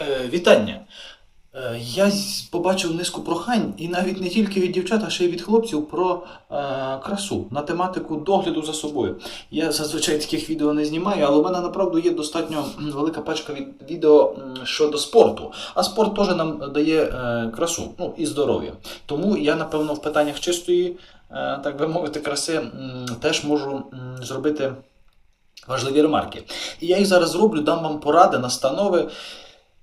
Е, вітання. Е, я побачив низку прохань, і навіть не тільки від дівчат, а ще й від хлопців про е, красу на тематику догляду за собою. Я зазвичай таких відео не знімаю, але у мене направду є достатньо велика пачка від відео щодо спорту. А спорт теж нам дає е, красу ну, і здоров'я. Тому я, напевно, в питаннях чистої, е, так би мовити, краси теж можу зробити важливі ремарки. І я їх зараз зроблю, дам вам поради, настанови.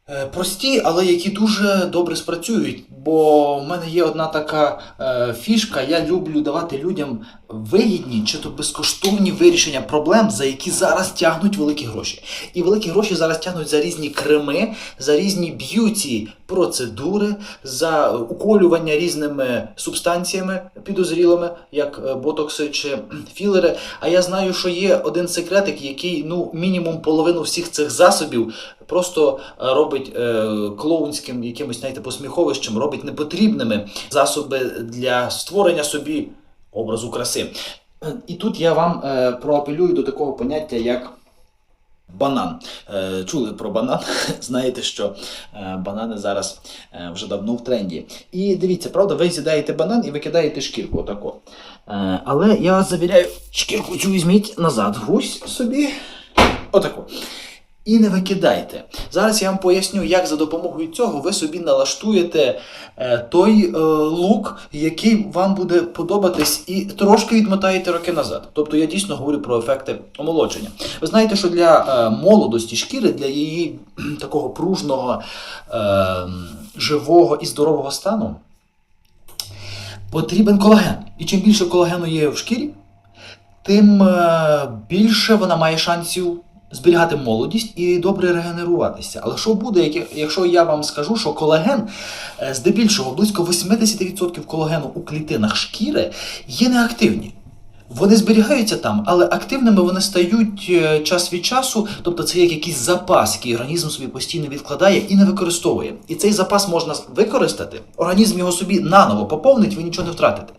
Е, Прості, але які дуже добре спрацюють. Бо в мене є одна така е, фішка. Я люблю давати людям вигідні чи то безкоштовні вирішення проблем, за які зараз тягнуть великі гроші. І великі гроші зараз тягнуть за різні креми, за різні б'юті процедури, за уколювання різними субстанціями підозрілими, як е, ботокси чи філери. А я знаю, що є один секретик, який ну мінімум половину всіх цих засобів просто е, робить е, клоунським якимось знаєте, посміховищем, робить непотрібними засоби для створення собі образу краси. Е, І тут я вам е, проапелюю до такого поняття, як банан. Е, чули про банан? Знаєте, що банани зараз вже давно в тренді. І дивіться, правда, ви з'їдаєте банан і викидаєте шкірку отако. Але я завіряю, шкірку цю візьміть назад, гусь собі. Отако. І не викидайте. Зараз я вам поясню, як за допомогою цього ви собі налаштуєте е, той е, лук, який вам буде подобатись, і трошки відмотаєте роки назад. Тобто я дійсно говорю про ефекти омолодження. Ви знаєте, що для е, молодості шкіри, для її такого пружного, живого і здорового стану потрібен колаген. І чим більше колагену є в шкірі, тим більше вона має шансів зберігати молодість і добре регенеруватися. Але що буде, як- якщо я вам скажу, що колаген, е, здебільшого близько 80% колагену у клітинах шкіри є неактивні. Вони зберігаються там, але активними вони стають е, час від часу, тобто це як якийсь запас, який організм собі постійно відкладає і не використовує. І цей запас можна використати, організм його собі наново поповнить, ви нічого не втратите.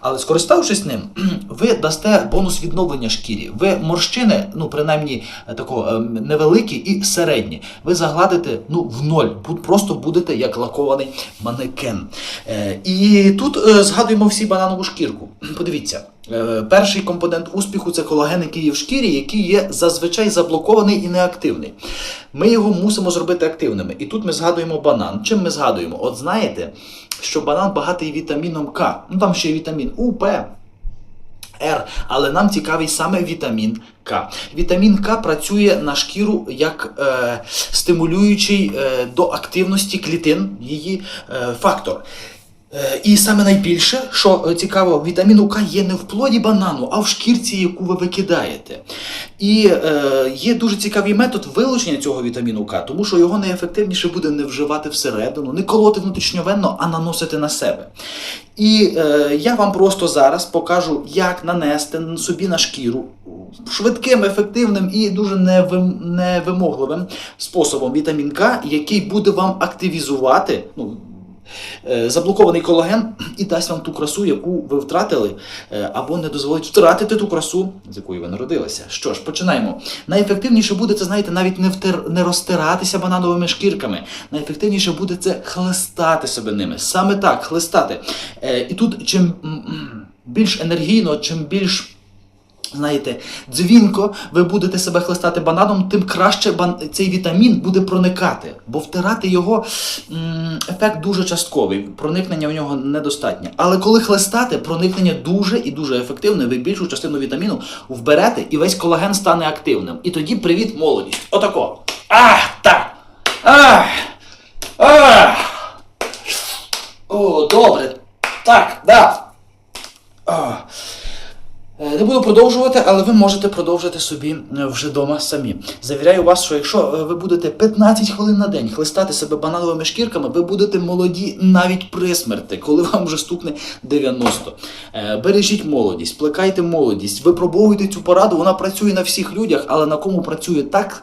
Але скориставшись ним, ви дасте бонус відновлення шкірі. Ви морщини, ну принаймні е, такого е, невеликі і середні, ви загладите ну в ноль. Просто будете як лакований манекен. Е, І тут згадуємо всі бананову шкірку. Подивіться. Е, Перший компонент успіху це колаген, який є в шкірі, який є зазвичай заблокований і неактивний. Ми його мусимо зробити активними. І тут ми згадуємо банан. Чим ми згадуємо? От знаєте, що банан багатий вітаміном К. Ну там ще є вітамін У, П, Р, але нам цікавий саме вітамін К. Вітамін К працює на шкіру як е, стимулюючий е, до активності клітин її е, фактор. Е, І саме найбільше, що е, цікаво, вітаміну К є не в плоді банану, а в шкірці, яку ви викидаєте. І е, є дуже цікавий метод вилучення цього вітаміну К, тому що його найефективніше буде не вживати всередину, не колоти внутрішньовенно, а наносити на себе. І е, я вам просто зараз покажу, як нанести собі на шкіру швидким, ефективним і дуже невим- невимогливим способом вітамін К, який буде вам активізувати. Ну, Заблокований колаген і дасть вам ту красу, яку ви втратили, е, або не дозволить втратити ту красу, з якою ви народилися. Що ж, починаємо. Найефективніше буде це, знаєте, навіть не втир... не розтиратися банановими шкірками. Найефективніше буде це хлестати себе ними. Саме так, хлестати. Е, І тут чим більш енергійно, чим більш знаєте, дзвінко ви будете себе хлестати бананом, тим краще цей вітамін буде проникати. Бо втирати його ефект дуже частковий, проникнення в нього недостатньо. Але коли хлестати, проникнення дуже і дуже ефективне, ви більшу частину вітаміну вберете, і весь колаген стане активним. І тоді привіт, молодість. Отако. Ах, так. Ах. Ах. О, добре. Так, да. Ах. Е, Не буду продовжувати, але ви можете продовжити собі е, вже вдома самі. Завіряю вас, що якщо е, ви будете 15 хвилин на день хлестати себе банановими шкірками, ви будете молоді навіть при смерти, коли вам вже стукне 90. Е, Бережіть молодість, плекайте молодість, випробовуйте цю пораду, вона працює на всіх людях, але на кому працює так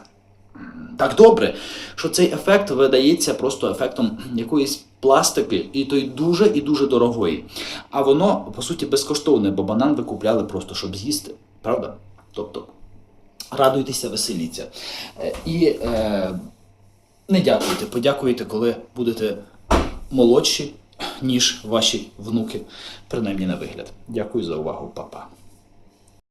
так добре, що цей ефект видається просто ефектом якоїсь пластики, і той дуже і дуже дорогої. А воно, по суті, безкоштовне, бо банан ви купляли просто, щоб з'їсти. Правда? Тобто, радуйтеся, веселіться. Е, І е, Не дякуйте, подякуйте, коли будете молодші, ніж ваші внуки, принаймні на вигляд. Дякую за увагу, папа.